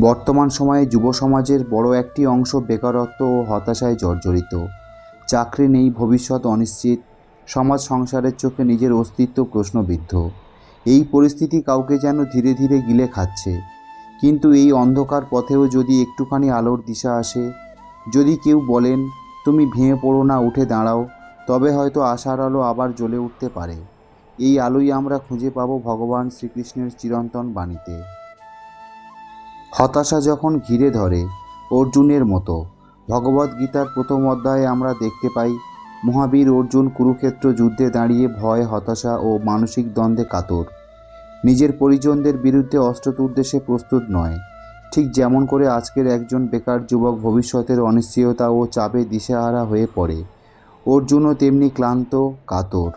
বর্তমান সময়ে যুব সমাজের বড় একটি অংশ বেকারত্ব ও হতাশায় জর্জরিত। চাকরি নেই, ভবিষ্যৎ অনিশ্চিত, সমাজ সংসারের চোখে নিজের অস্তিত্ব প্রশ্নবিদ্ধ। এই পরিস্থিতি কাউকে যেন ধীরে ধীরে গিলে খাচ্ছে। কিন্তু এই অন্ধকার পথেও যদি একটুখানি আলোর দিশা আসে, যদি কেউ বলেন, তুমি ভেঙে পড়ো না, উঠে দাঁড়াও, তবে হয়তো আশার আলো আবার জ্বলে উঠতে পারে। এই আলোই আমরা খুঁজে পাবো ভগবান শ্রীকৃষ্ণের চিরন্তন বাণীতে। হতাশা যখন ঘিরে ধরে অর্জুনের মতো ভগবদ্গীতার প্রথম অধ্যায়ে আমরা দেখতে পাই, মহাবীর অর্জুন কুরুক্ষেত্র যুদ্ধে দাঁড়িয়ে ভয়, হতাশা ও মানসিক দ্বন্দ্বে কাতর। নিজের পরিজনদের বিরুদ্ধে অস্ত্রোদ্দেশ্যে প্রস্তুত নয়। ঠিক যেমন করে আজকের একজন বেকার যুবক ভবিষ্যতের অনিশ্চয়তা ও চাপে দিশেহারা হয়ে পড়ে। অর্জুনও তেমনি ক্লান্ত, কাতর।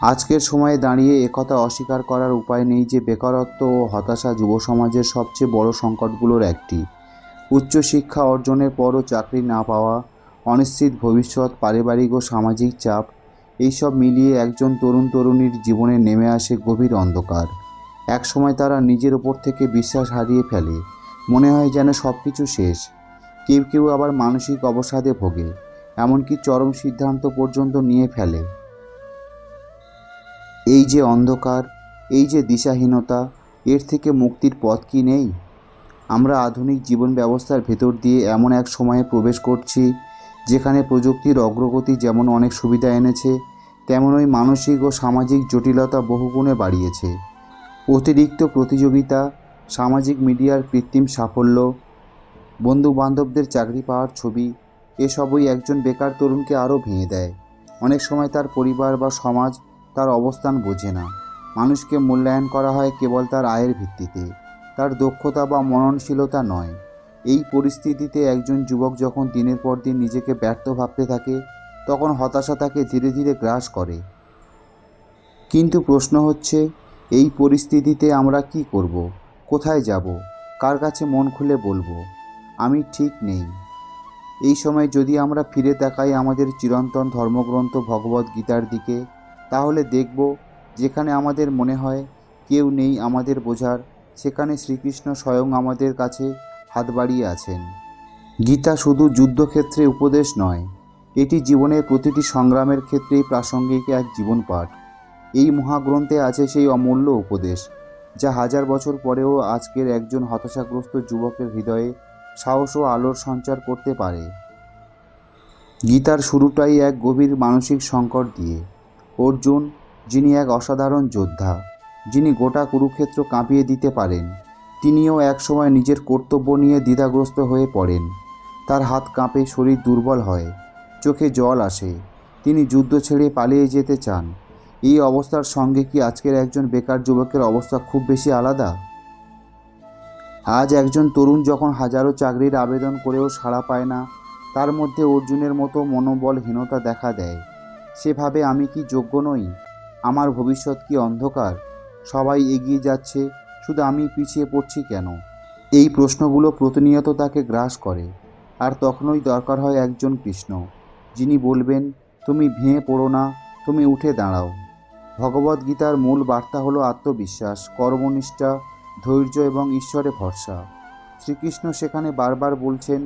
আজকের সময়ে দাঁড়িয়ে একথা অস্বীকার করার উপায় নেই যে বেকারত্ব ও হতাশা যুব সমাজের সবচেয়ে বড় সংকটগুলোর একটি। উচ্চশিক্ষা অর্জনের পরও চাকরি না পাওয়া, অনিশ্চিত ভবিষ্যৎ, পারিবারিক ও সামাজিক চাপ, এইসব মিলিয়ে একজন তরুণ তরুণীর জীবনে নেমে আসে গভীর অন্ধকার। একসময় তারা নিজের ওপর থেকে বিশ্বাস হারিয়ে ফেলে, মনে হয় যেন সব কিছু শেষ। কেউ কেউ আবার মানসিক অবসাদে ভোগে, এমনকি চরম সিদ্ধান্ত পর্যন্ত নিয়ে ফেলে। এই যে অন্ধকার, এই যে দিশাহীনতা, এর থেকে মুক্তির পথ কি নেই? আমরা আধুনিক জীবন ব্যবস্থার ভেতর দিয়ে এমন এক সময়ে প্রবেশ করছি, যেখানে প্রযুক্তির অগ্রগতি যেমন অনেক সুবিধা এনেছে, তেমনই মানসিক ও সামাজিক জটিলতা বহুগুণে বাড়িয়েছে। অতিরিক্ত প্রতিযোগিতা, সামাজিক মিডিয়ার কৃত্রিম সাফল্য বন্ধু বান্ধবদের চাকরি পাওয়ার ছবি, এসবই একজন বেকার তরুণকে আরও ভেঙে দেয়। অনেক সময় তার পরিবার বা সমাজ তার অবস্থান বোঝে না। মানুষকে মূল্যায়ন করা হয় কেবল তার আয়ের ভিত্তিতে। তার দক্ষতা বা মননশীলতা নয়। এই পরিস্থিতিতে একজন যুবক যখন দিনের পর দিন নিজেকে ব্যর্থ ভাবতে থাকে, তখন হতাশা তাকে ধীরে ধীরে গ্রাস করে। কিন্তু প্রশ্ন হচ্ছে, এই পরিস্থিতিতে আমরা কি করব? কোথায় যাব? কার কাছে মন খুলে বলব? আমি ঠিক নেই। এই সময় যদি আমরা ফিরে তাকাই আমাদের চিরন্তন ধর্মগ্রন্থ ভগবদ্গীতার দিকে তাহলে দেখব যেখানে আমাদের মনে হয় কেউ নেই আমাদের বোঝার, সেখানে শ্রীকৃষ্ণ স্বয়ং আমাদের কাছে হাত বাড়িয়ে আছেন। গীতা শুধু যুদ্ধক্ষেত্রে উপদেশ নয়, এটি জীবনের প্রতিটি সংগ্রামের ক্ষেত্রেই প্রাসঙ্গিক এক জীবন পাঠ এই মহাগ্রন্থে আছে সেই অমূল্য উপদেশ, যা হাজার বছর পরেও আজকের একজন হতাশাগ্রস্ত যুবকের হৃদয়ে সাহস ও আলোর সঞ্চার করতে পারে। গীতার শুরুটাই এক গভীর মানসিক সংকট দিয়ে। অর্জুন, যিনি এক অসাধারণ যোদ্ধা, যিনি গোটা কুরুক্ষেত্র কাঁপিয়ে দিতে পারেন, তিনিও একসময় নিজের কর্তব্য নিয়ে দ্বিধাগ্রস্ত হয়ে পড়েন। তার হাত কাঁপে, শরীর দুর্বল হয়, চোখে জল আসে। তিনি যুদ্ধ ছেড়ে পালিয়ে যেতে চান। এই অবস্থার সঙ্গে কি আজকের একজন বেকার যুবকের অবস্থা খুব বেশি আলাদা? আজ একজন তরুণ যখন হাজারো চাকরির আবেদন করেও সাড়া পায় না, তার মধ্যে অর্জুনের মতো মনোবলহীনতা দেখা দেয়। সেভাবে আমি কি যোগ্য নই? আমার ভবিষ্যৎ কি অন্ধকার? সবাই এগিয়ে যাচ্ছে, শুধু আমি পিছিয়ে পড়ছি কেন? এই প্রশ্নগুলো প্রতিনিয়ত তাকে গ্রাস করে। আর তখনই দরকার হয় একজন কৃষ্ণ, যিনি বলবেন, তুমি ভেঙে পড়ো না, তুমি উঠে দাঁড়াও। ভগবদ্গীতার মূল বার্তা হলো আত্মবিশ্বাস, কর্মনিষ্ঠা, ধৈর্য এবং ঈশ্বরে ভরসা। শ্রীকৃষ্ণ সেখানে বারবার বলছেন,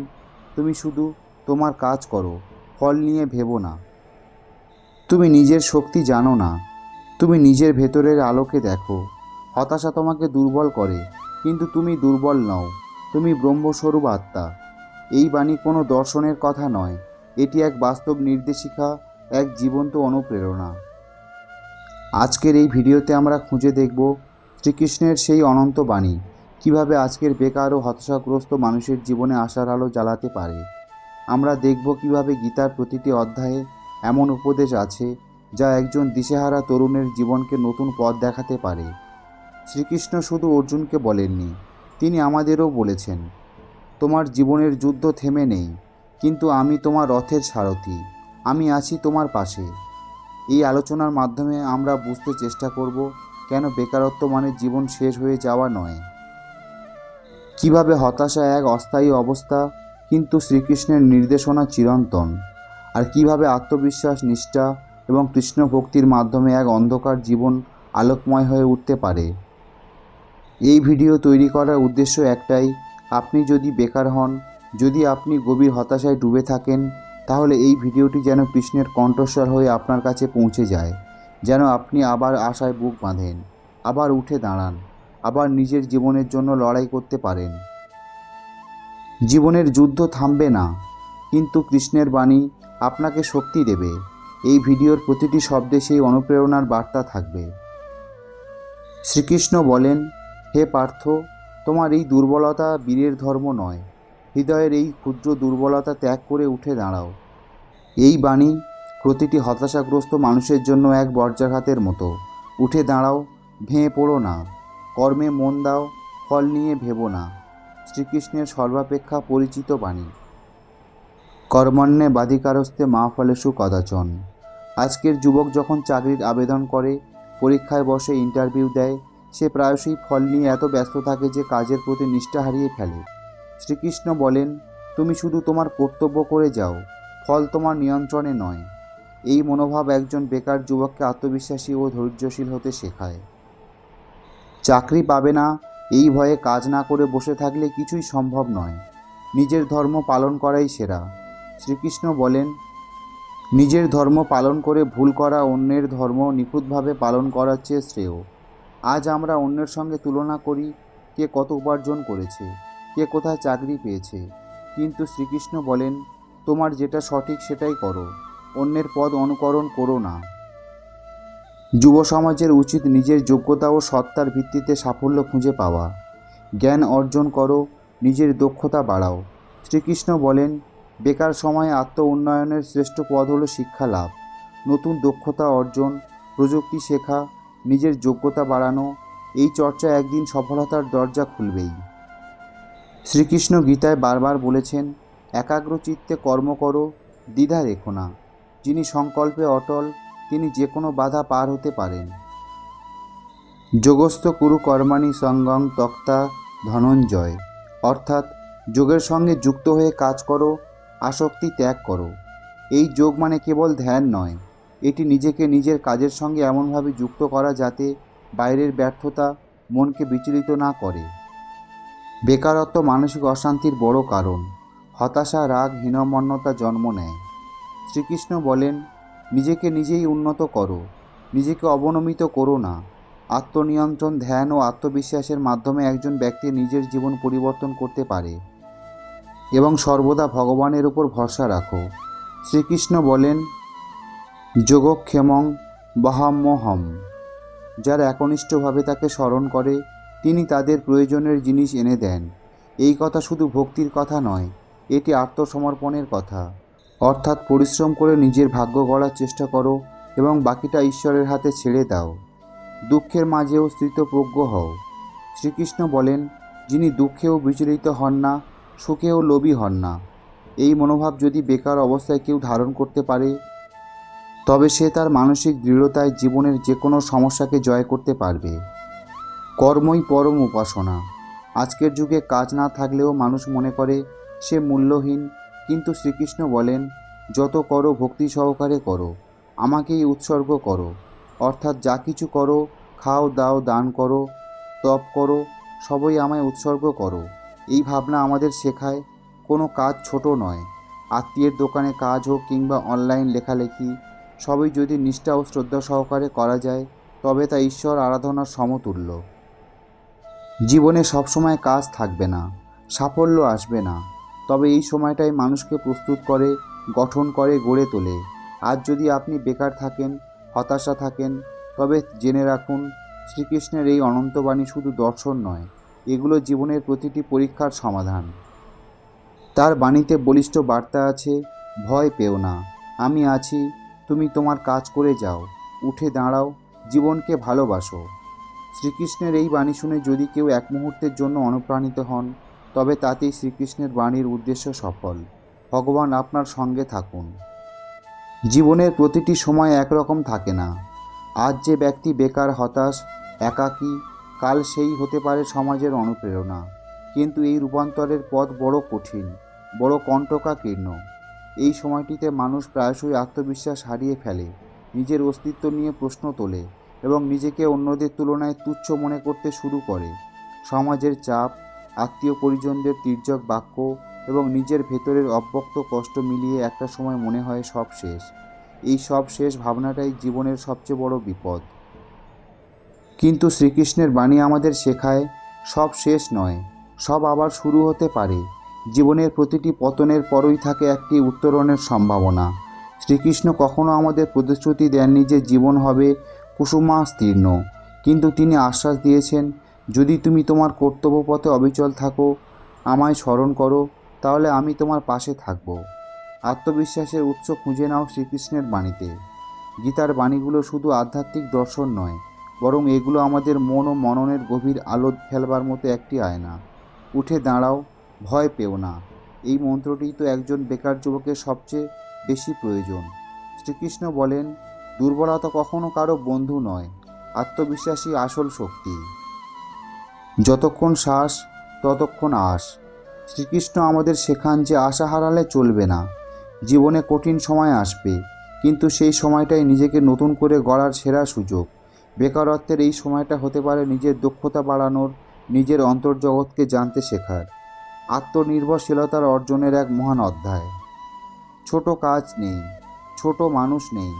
তুমি শুধু তোমার কাজ করো, ফল নিয়ে ভেবো না। তুমি নিজের শক্তি জানো না। তুমি নিজের ভেতরের আলোকে দেখো। হতাশা তোমাকে দুর্বল করে, কিন্তু তুমি দুর্বল নও। তুমি ব্রহ্মস্বরূপ আত্মা। এই বাণী কোনো দর্শনের কথা নয়। এটি এক বাস্তব নির্দেশিকা, এক জীবন্ত অনুপ্রেরণা। আজকের এই ভিডিওতে আমরা খুঁজে দেখব শ্রীকৃষ্ণের সেই অনন্ত বাণী, কীভাবে আজকের বেকার ও হতাশাগ্রস্ত মানুষের জীবনে আশার আলো জ্বালাতে পারে। আমরা দেখব কীভাবে গীতার প্রতিটি অধ্যায়ে এমন উপদেশ আছে যা একজন দিশেহারা তরুণের জীবনকে নতুন পথ দেখাতে পারে। শ্রীকৃষ্ণ শুধু অর্জুনকে বলেননি, তিনি আমাদেরও বলেছেন, তোমার জীবনের যুদ্ধ থেমে নেই, কিন্তু আমি তোমার রথের সারথি, আমি আছি তোমার পাশে। এই আলোচনার মাধ্যমে আমরা বুঝতে চেষ্টা করব কেন বেকারত্ব মানে জীবন শেষ হয়ে যাওয়া নয়। কীভাবে হতাশা এক অস্থায়ী অবস্থা, কিন্তু শ্রীকৃষ্ণের নির্দেশনা চিরন্তন। আর কীভাবে আত্মবিশ্বাস, নিষ্ঠা এবং কৃষ্ণ ভক্তির মাধ্যমে এক অন্ধকার জীবন আলোকময় হয়ে উঠতে পারে? এই ভিডিও তৈরি করার উদ্দেশ্য একটাই, আপনি যদি বেকার হন, যদি আপনি গভীর হতাশায় ডুবে থাকেন, তাহলে এই ভিডিওটি যেন কৃষ্ণের কণ্ঠস্বর হয়ে আপনার কাছে পৌঁছে যায়, যেন আপনি আবার আশায় বুক বাঁধেন, আবার উঠে দাঁড়ান, আবার নিজের জীবনের জন্য লড়াই করতে পারেন। জীবনের যুদ্ধ থামবে না, কিন্তু কৃষ্ণের বাণী আপনাকে শক্তি দেবে। এই ভিডিওর প্রতিটি শব্দে সেই অনুপ্রেরণার বার্তা থাকবে। শ্রীকৃষ্ণ বলেন, হে পার্থ, তোমার এই দুর্বলতা বীরের ধর্ম নয়। হৃদয়ের এই ক্ষুদ্র দুর্বলতা ত্যাগ করে উঠে দাঁড়াও। এই বাণী প্রতিটি হতাশাগ্রস্ত মানুষের জন্য এক বজ্রাঘাতের মতো। উঠে দাঁড়াও, ভেঙে পড়ো না। কর্মে মন দাও, ফল নিয়ে ভেবো না। শ্রীকৃষ্ণের সর্বাপেক্ষা পরিচিত বাণী। কর্মণ্যে বাধিকারস্তে মা ফলেষু কদাচন। আজকের যুবক যখন চাকরির আবেদন করে, পরীক্ষায় বসে ইন্টারভিউ দেয়, সে প্রায়শই ফল নিয়ে এত ব্যস্ত থাকে যে কাজের প্রতি নিষ্ঠা হারিয়ে ফেলে। শ্রীকৃষ্ণ বলেন, তুমি শুধু তোমার কর্তব্য করে যাও, ফল তোমার নিয়ন্ত্রণে নয়। এই মনোভাব একজন বেকার যুবককে আত্মবিশ্বাসী ও ধৈর্যশীল হতে শেখায়। চাকরি পাবে না, এই ভয়ে কাজ না করে বসে থাকলে কিছুই সম্ভব নয়। নিজের ধর্ম পালন করাই সেরা। শ্রীকৃষ্ণ বলেন, নিজের ধর্ম পালন করে ভুল করা অন্যের ধর্ম নিখুঁতভাবে পালন করার চেয়ে শ্রেয়। আজ আমরা অন্যের সঙ্গে তুলনা করি, কে কত উপার্জন করেছে, কে কোথায় চাকরি পেয়েছে। কিন্তু শ্রীকৃষ্ণ বলেন, তোমার যেটা সঠিক সেটাই করো, অন্যের পদ অনুকরণ করো না। যুব সমাজের উচিত নিজের যোগ্যতা ও সত্তার ভিত্তিতে সাফল্য খুঁজে পাওয়া। জ্ঞান অর্জন করো, নিজের দক্ষতা বাড়াও। শ্রীকৃষ্ণ বলেন বেকার সময়ে আত্ম উন্নয়নের শ্রেষ্ঠ পদ হলো শিক্ষা লাভ। নতুন দক্ষতা অর্জন, প্রযুক্তি শেখা, নিজের যোগ্যতা বাড়ানো, এই চর্চা একদিন সফলতার দরজা খুলবেই। শ্রীকৃষ্ণ গীতায় বারবার বলেছেন, একাগ্র চিত্তে কর্ম করো, দ্বিধা রেখো না। যিনি সংকল্পে অটল, তিনি যে কোনো বাধা পার হতে পারেন। যোগস্থ কুরু কর্মাণি সঙ্গং তক্তা ধনঞ্জয়। অর্থাৎ, যোগের সঙ্গে যুক্ত হয়ে কাজ করো আসক্তি ত্যাগ করো। এই যোগ মানে কেবল ধ্যান নয়, এটি নিজেকে নিজের কাজের সঙ্গে এমনভাবে যুক্ত করা যাতে বাইরের ব্যর্থতা মনকে বিচলিত না করে। বেকারত্ব মানসিক অশান্তির বড় কারণ, হতাশা, রাগ, হীনমন্যতা জন্ম নেয়। শ্রীকৃষ্ণ বলেন, নিজেকে নিজেই উন্নত করো, নিজেকে অবনমিত করো না। আত্মনিয়ন্ত্রণ, ধ্যান ও আত্মবিশ্বাসের মাধ্যমে একজন ব্যক্তি নিজের জীবন পরিবর্তন করতে পারে। এবং সর্বদা ভগবানের উপর ভরসা রাখো। শ্রীকৃষ্ণ বলেন, যোগক্ষেমং বহাম্যহম যারা একনিষ্ঠভাবে তাকে স্মরণ করে, তিনি তাদের প্রয়োজনের জিনিস এনে দেন। এই কথা শুধু ভক্তির কথা নয়, এটি আত্মসমর্পণের কথা। অর্থাৎ পরিশ্রম করে নিজের ভাগ্য গড়ার চেষ্টা করো এবং বাকিটা ঈশ্বরের হাতে ছেড়ে দাও। দুঃখের মাঝেও স্থিতপ্রজ্ঞ হও। শ্রীকৃষ্ণ বলেন, যিনি দুঃখেও বিচলিত হন না সুখেও লোভী হন না। এই মনোভাব যদি বেকার অবস্থায় কেউ ধারণ করতে পারে, তবে সে তার মানসিক দৃঢ়তায় জীবনের যে কোনো সমস্যাকে জয় করতে পারবে। কর্মই পরম উপাসনা। আজকের যুগে কাজ না থাকলেও মানুষ মনে করে, সে মূল্যহীন, কিন্তু শ্রীকৃষ্ণ বলেন, যত করো ভক্তি সহকারে করো, আমাকেই উৎসর্গ করো। অর্থাৎ যা কিছু করো, খাও, দাও, দান করো, তপ করো, সবই আমায় উৎসর্গ করো। এই ভাবনা আমাদের শেখায়, কোনো কাজ ছোট নয়। আত্মীয়ের দোকানে কাজ হোক কিংবা অনলাইন লেখালেখি, সবই যদি নিষ্ঠা ও শ্রদ্ধা সহকারে করা যায়, তবে তা ঈশ্বর আরাধনার সমতুল্য। জীবনে সবসময় কাজ থাকবে না, সাফল্য আসবে না, তবে এই সময়টাই মানুষকে প্রস্তুত করে, গঠন করে গড়ে তোলে। আজ যদি আপনি বেকার থাকেন, হতাশা থাকেন, তবে জেনে রাখুন, শ্রীকৃষ্ণের এই অনন্তবাণী শুধু দর্শন নয় এগুলো জীবনের প্রতিটি পরীক্ষার সমাধান। তার বাণীতে বলিষ্ঠ বার্তা আছে, ভয় পেও না, আমি আছি, তুমি তোমার কাজ করে যাও, উঠে দাঁড়াও, জীবনকে ভালোবাসো। শ্রীকৃষ্ণের এই বাণী শুনে যদি কেউ এক মুহূর্তের জন্য অনুপ্রাণিত হন, তবে তাতেই শ্রীকৃষ্ণের বাণীর উদ্দেশ্য সফল। ভগবান আপনার সঙ্গে থাকুন। জীবনের প্রতিটি সময় একরকম থাকে না। আজ যে ব্যক্তি বেকার, হতাশ, একাকী কাল সেই হতে পারে সমাজের অনুপ্রেরণা। কিন্তু এই রূপান্তরের পথ বড় কঠিন, বড় কণ্টকাকীর্ণ। এই সময়টিতে মানুষ প্রায়শই আত্মবিশ্বাস হারিয়ে ফেলে, নিজের অস্তিত্ব নিয়ে প্রশ্ন তোলে এবং নিজেকে অন্যদের তুলনায় তুচ্ছ মনে করতে শুরু করে। সমাজের চাপ, আত্মীয় পরিজনদের তির্যক বাক্য এবং নিজের ভেতরের অব্যক্ত কষ্ট মিলিয়ে একটা সময় মনে হয় সব শেষ। এই সব শেষ ভাবনাটাই জীবনের সবচেয়ে বড় বিপদ। কিন্তু শ্রীকৃষ্ণের বাণী আমাদের শেখায়, সব শেষ নয়, সব আবার শুরু হতে পারে। জীবনের প্রতিটি পতনের পরই থাকে একটি উত্তরণের সম্ভাবনা। শ্রীকৃষ্ণ কখনো আমাদের প্রতিশ্রুতি দেননি যে জীবন হবে কুসুমাস্তীর্ণ, কিন্তু তিনি আশ্বাস দিয়েছেন, যদি তুমি তোমার কর্তব্য পথে অবিচল থাকো, আমায় স্মরণ করো, তাহলে আমি তোমার পাশে থাকব। আত্মবিশ্বাসের উৎস খুঁজে নাও শ্রীকৃষ্ণের বাণীতে। গীতার বাণীগুলো শুধু আধ্যাত্মিক দর্শন নয় বরং এগুলো আমাদের মন ও মননের গভীর আলো ফেলবার মতো একটি আয়না। উঠে দাঁড়াও, ভয় পেও না। এই মন্ত্রটি তো একজন বেকার যুবকের সবচেয়ে বেশি প্রয়োজন। শ্রীকৃষ্ণ বলেন, দুর্বলতা কখনো কারও বন্ধু নয় আত্মবিশ্বাসী আসল শক্তি। যতক্ষণ শ্বাস, ততক্ষণ আশ শ্রীকৃষ্ণ আমাদের শেখান যে আশা হারালে চলবে না। জীবনে কঠিন সময় আসবে, কিন্তু সেই সময়টাই নিজেকে নতুন করে গড়ার সেরা সুযোগ। বেকারত্বের এই সময়টা হতে পারে নিজের দক্ষতা বাড়ানোর, নিজের অন্তর্জগৎকে জানতে শেখার। আত্মনির্ভরশীলতার অর্জনের এক মহান অধ্যায়। ছোট কাজ নেই, ছোট মানুষ নেই,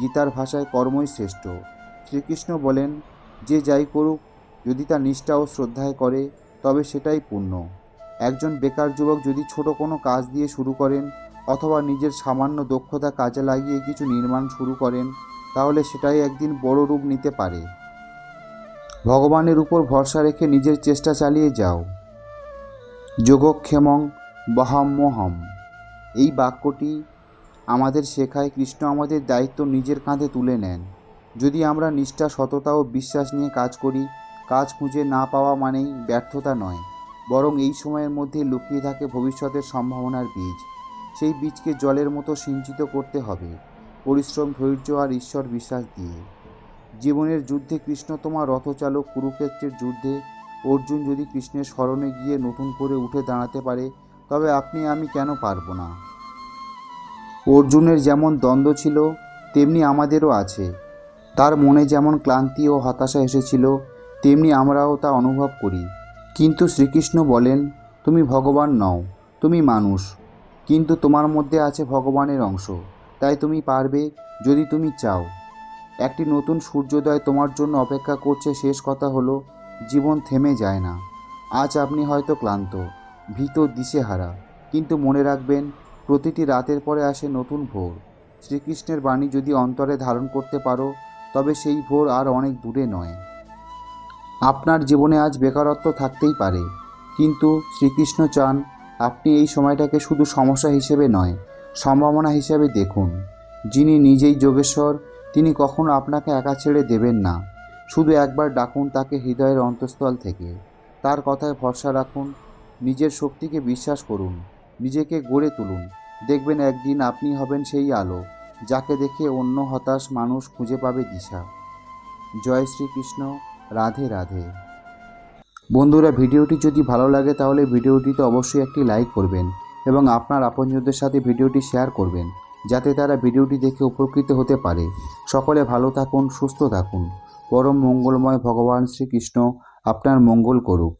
গীতার ভাষায় কর্মই শ্রেষ্ঠ। শ্রীকৃষ্ণ বলেন, যে যাই করুক, যদি তা নিষ্ঠা ও শ্রদ্ধায় করে, তবে সেটাই পূর্ণ। একজন বেকার যুবক যদি ছোট কোনো কাজ দিয়ে শুরু করেন, অথবা নিজের সামান্য দক্ষতা কাজে লাগিয়ে কিছু নির্মাণ শুরু করেন তাহলে সেটাই একদিন বড় রূপ নিতে পারে। ভগবানের উপর ভরসা রেখে নিজের চেষ্টা চালিয়ে যাও। যোগক্ষেমং বহাম্যহম এই বাক্যটি আমাদের শেখায় কৃষ্ণ আমাদের দায়িত্ব নিজের কাঁধে তুলে নেন। যদি আমরা নিষ্ঠা, সততা ও বিশ্বাস নিয়ে কাজ করি, কাজ খুঁজে না পাওয়া মানেই ব্যর্থতা নয়, বরং এই সময়ের মধ্যে লুকিয়ে থাকে ভবিষ্যতের সম্ভাবনার বীজ। সেই বীজকে জলের মতো সিঞ্চিত করতে হবে। পরিশ্রম, ধৈর্য আর ঈশ্বর বিশ্বাস দিয়ে। জীবনের যুদ্ধে কৃষ্ণ তোমার রথচালক কুরুক্ষেত্রের যুদ্ধে। অর্জুন যদি কৃষ্ণের স্মরণে গিয়ে নতুন করে উঠে দাঁড়াতে পারে, তবে আপনি, আমি কেন পারব না? অর্জুনের যেমন দ্বন্দ্ব ছিল, তেমনি আমাদেরও আছে। তার মনে যেমন ক্লান্তি ও হতাশা এসেছিল, তেমনি আমরাও তা অনুভব করি। কিন্তু শ্রীকৃষ্ণ বলেন, তুমি ভগবান নও, তুমি মানুষ। কিন্তু তোমার মধ্যে আছে ভগবানের অংশ। তাই তুমি পারবে যদি তুমি চাও। একটি নতুন সূর্যোদয় তোমার জন্য অপেক্ষা করছে শেষ কথা হলো, জীবন থেমে যায় না। আজ আপনি হয়তো ক্লান্ত, ভীত, দিশেহারা, কিন্তু মনে রাখবেন, প্রতিটি রাতের পরে আসে নতুন ভোর। শ্রীকৃষ্ণের বাণী যদি অন্তরে ধারণ করতে পারো, তবে সেই ভোর আর অনেক দূরে নয়। আপনার জীবনে আজ বেকারত্ব থাকতেই পারে, কিন্তু শ্রীকৃষ্ণ চান আপনি এই সময়টাকে শুধু সমস্যা হিসেবে নয় সম্ভাবনা হিসেবে দেখুন। যিনি নিজেই যোগেশ্বর, তিনি কখনো আপনাকে একা ছেড়ে দেবেন না। শুধু একবার ডাকুন তাকে হৃদয়ের অন্তঃস্থল থেকে। তার কথায় ভরসা রাখুন, নিজের শক্তিকে বিশ্বাস করুন, নিজেকে গড়ে তুলুন। দেখবেন একদিন আপনি হবেন সেই আলো, যাকে দেখে অন্য হতাশ মানুষ খুঁজে পাবে দিশা। জয় শ্রীকৃষ্ণ, রাধে রাধে। বন্ধুরা, ভিডিওটি যদি ভালো লাগে তাহলে ভিডিওটিতে অবশ্যই একটি লাইক করবেন। এবং আপনার আপনজনদের সাথে ভিডিওটি শেয়ার করবেন, যাতে তারা ভিডিওটি দেখে উপকৃত হতে পারে। সকলে ভালো থাকুন, সুস্থ থাকুন। পরম মঙ্গলময় ভগবান শ্রীকৃষ্ণ আপনার মঙ্গল করুক।